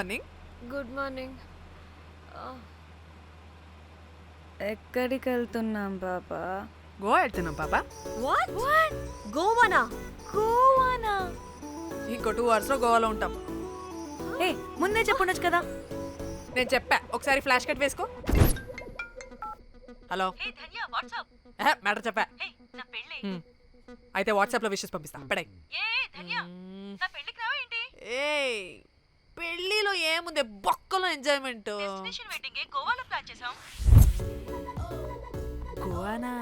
Morning? Good morning. ఎక్కడికి వెళ్తున్నాం పాపా గోవా వెళ్తున్నాం పాప వాట్? వాట్? గోవానా? గోవానా? ఇంకో టూ అవర్స్లో గోవాలో ఉంటాం. ఏ ముందే చెప్పుండొచ్చు కదా? నేను చెప్పా. ఒకసారి ఫ్లాష్ కట్ వేసుకో. హలో. మ్యాటర్ చెప్పా. హ్మ్. అయితే వాట్సాప్లో విషెస్ పంపిస్తా. పడాయి ఏ పెళ్ళిలో ఏముంది? బొక్కలో ఎంజాయ్మెంట్ గోవానా?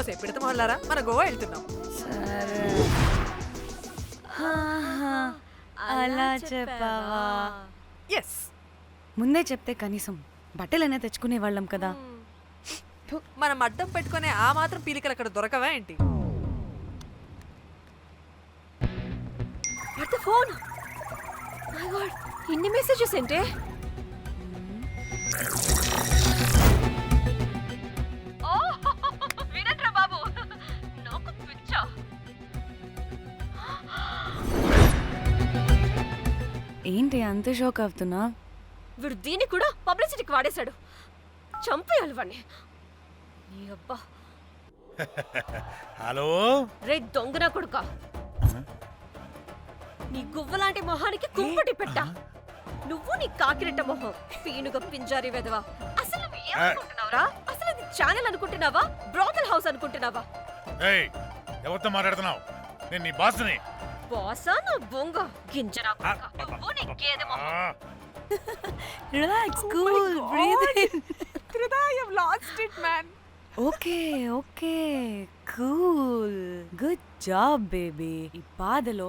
ఓసే పెడతాం వాళ్ళారా? మన గోవా వెళ్తున్నాం. సరే. అలా చెప్పావా? ఎస్ ముందే చెప్తే కనీసం బట్టలైనా తెచ్చుకునే వాళ్ళం కదా. మనం అడ్డం పెట్టుకునే ఆ మాత్రం పీలికలు అక్కడ దొరకవా ఏంటి? ఫోన్ మై గాడ్ ఇన్ని మెసేజెస్ ఏంటే? వినట్రా బాబు. నాకు పిచ్చా. ఏంటి అంత షోక్ అవుతున్నా? వీడు దీన్ని కూడా పబ్లిసిటీకి వాడేశాడు. చంపేయాలి వాడిని నీ అబ్బా. హలో? రే దొంగన కొడుక? నీ గువ్వలాంటి మొహానికి కుంపటి పెట్ట. నువ్వు నీ కాకిరెట్ట మొహం పీనుగ పింజారి వెదవా అసలు నువ్వు ఏమనుకుంటున్నావురా? అసలు ఇది ఛానల్ అనుకుంటున్నావా? బ్రోకల్ హౌస్ అనుకుంటున్నావా? ఏయ్ ఎవరితో మాట్లాడుతున్నావు? నేను నీ బాస్ని. బాసా నా బొంగ? గింజరా నువ్వు నీ గేదె మొహం. Relax cool breathe in lost it man okay okay cool good job baby ఈ బాధలో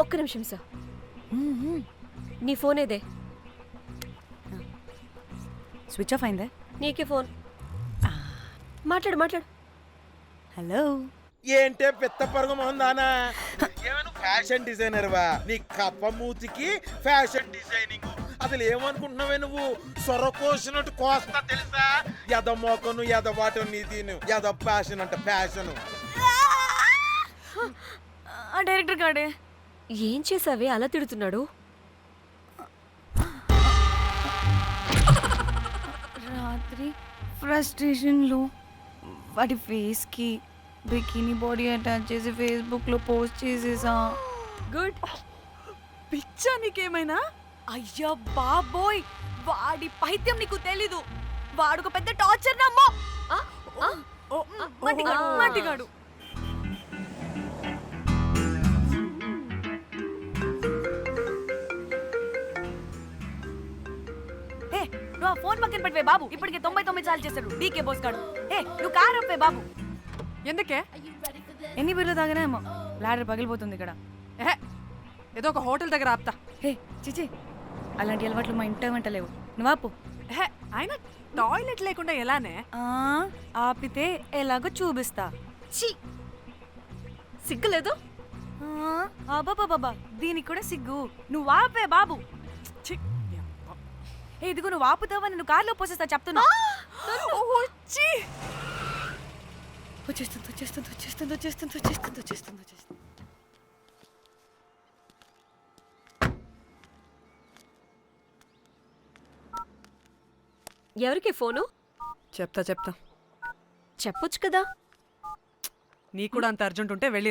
ఒక్క నిమిషం సార్. నీ ఫోన్ ఏదే స్విచ్ ఆఫ్ అయిందే నీకే ఫోన్ మాట్లాడు మాట్లాడు హలో ఏంటే పెద్ద పరుగు మొహందానా ఏమైనా ఫ్యాషన్ డిజైనర్ వా నీ కప్ప మూతికి ఫ్యాషన్ డిజైనింగ్ అసలు ఏమనుకుంటున్నావే నువ్వు సొర కోసినట్టు కోస్తా తెలుసా ఎద మోకను ఎద వాటం నీ దీని ఎద ఫ్యాషన్ అంట ఫ్యాషన్ ఆ డైరెక్టర్ గాడే ఏం చేసావే అలా తిడుతున్నాడు? రాత్రి ఫ్రస్ట్రేషన్లో వాటి ఫేస్కి బికినీ బాడీ అటాచ్ చేసి ఫేస్బుక్లో పోస్ట్ చేసేసా. గుడ్. పిచ్చా నీకేమైనా? అయ్యా బాబోయ్! వాడి పైత్యం నీకు తెలీదు. వాడు ఒక పెద్ద టార్చర్ నమ్మో! మట్టిగాడు. మట్టిగాడు. ఫోన్ పక్కన పెట్టవే బాబు. ఇప్పటికే తొంభై తొమ్మిది సార్లు చేశాడు. డీకే బోస్ గాడు. ఏ నువ్వు కారు అప్పే బాబు. ఎందుకే? ఎన్ని బిర్లు తాగినాయేమో లాడర్ పగిలిపోతుంది ఇక్కడ. ఎహె, ఏదో ఒక హోటల్ దగ్గర ఆపుతా. హే చిచి అలాంటి అలవాట్లు మా ఇంట వెంట లేవు. నువ్వు ఆపు. ఎహె, అయినా టాయిలెట్ లేకుండా ఎలానే? ఆ, ఆపితే ఎలాగో చూపిస్తా. ఛీ! సిగ్గులేదు? బాబా దీనికి కూడా సిగ్గు. నువ్వు ఆపే బాబు. ఏ ఇదిగో నువ్వు ఆపుతావని నువ్వు కార్లో పోసేస్తా చెప్తున్నా. ఛీ. వచ్చేస్తుంది వచ్చేస్తుంది వచ్చేస్తుంది వచ్చేస్తుంది వచ్చేస్తుంది వచ్చేస్తుంది వచ్చేస్తుంది. ఎవరికి ఫోను? చెప్తా చెప్తా. చెప్పొచ్చు కదా. నీకు కూడా అంత అర్జెంట్ ఉంటే వెళ్ళి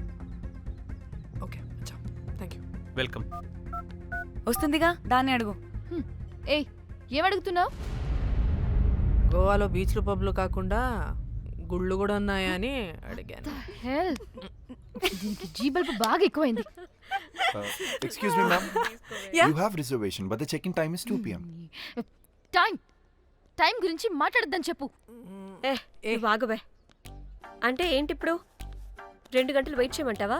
వెల్కమ్. వస్తుందిగా దాన్ని అడుగు. ఏ అడుగుతున్నావు? గోవాలో బీచ్లు పబ్లు కాకుండా గుళ్ళు కూడా ఉన్నాయా అని అడిగాను దీనికి జీ బల్బ్ బాగా ఎక్కువైంది. Excuse me ma'am you have reservation but the check in time is 2 pm time time గురించి మాట్లాడద్దని చెప్పు. Eh, ఏ బాగుబే eh. అంటే ఏంటి ఇప్పుడు రెండు గంటలు వెయిట్ చేయమంటావా?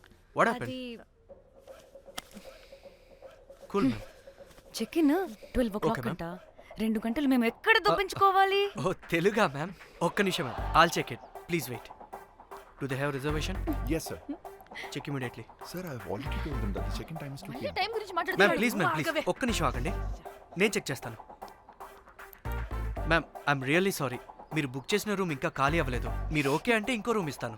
what happen cool ma'am check in twelve o'clock అంట. రెండు గంటలు మేము ఎక్కడ uh, దొప్పించుకోవాలి ఓ oh, oh, తెలుగా మ్యామ్ ఒక్క నిమిషం ma'am all check it please wait do they have reservation yes sir check immediately sir I already told that the second time is 2 time గురించి మాట్లాడుతున్నా మ్యామ్ ప్లీజ్ మ్యామ్ ప్లీజ్ ఒక్క నిమిషం ఆగండి. నేను check చేస్తాను. మ్యామ్ ఐఎమ్ రియల్లీ సారీ మీరు book చేసిన room ఇంకా ఖాళీ అవ్వలేదు. మీరు ఓకే అంటే ఇంకో రూమ్ ఇస్తాను.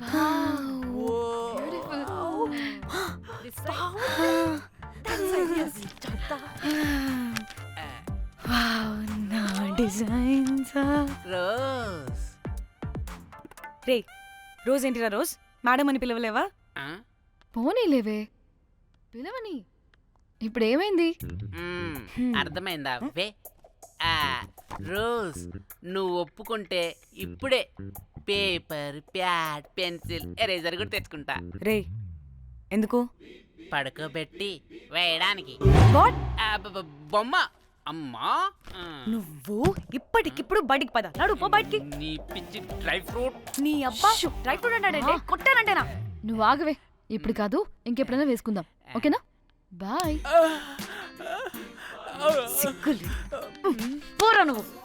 Jack. నా డిజైన్స్ Rose. రే రోజ్ ఏంటిరా రోజ్? మేడం అని పిలవలేవా? పోనీలేవే. పిలవని. ఇప్పుడు ఏమైంది అర్థమైందా? వే. ఆ, రోజ్ నువ్వు ఒప్పుకుంటే ఇప్పుడే పేపర్ ప్యాడ్ పెన్సిల్ ఎరేజర్ కూడా తెచ్చుకుంటా. రే ఎందుకు? పడుకోబెట్టి వేయడానికి. వాట్? ఆ, బ- బ- బొమ్మ. అమ్మా. ఆ. నువ్వు ఇప్పటికిప్పుడు బయటికి పద. నడు పో బయటికి. నీ పిచ్చి డ్రై ఫ్రూట్. నీ అబ్బా రైట్ అన్నాడంటే కొట్టానంటేనా? నువ్వు ఆగవే. ఇప్పుడు కాదు ఇంకెప్పుడైనా వేసుకుందాం. ఓకేనా? బాయ్. సిగ్గులు పోరా నువ్వు.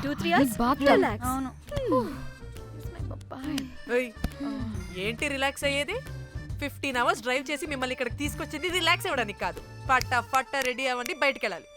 ఒక టూ త్రీ అవర్స్. రిలాక్స్ అవును. ఏయ్, ఏంటి రిలాక్స్ అయ్యేది? ఫిఫ్టీన్ అవర్స్ డ్రైవ్ చేసి మిమ్మల్ని ఇక్కడికి తీసుకొచ్చింది రిలాక్స్ అవ్వడానికి కాదు. పట్ట పట్ట రెడీ అవ్వండి బయటికి వెళ్ళాలి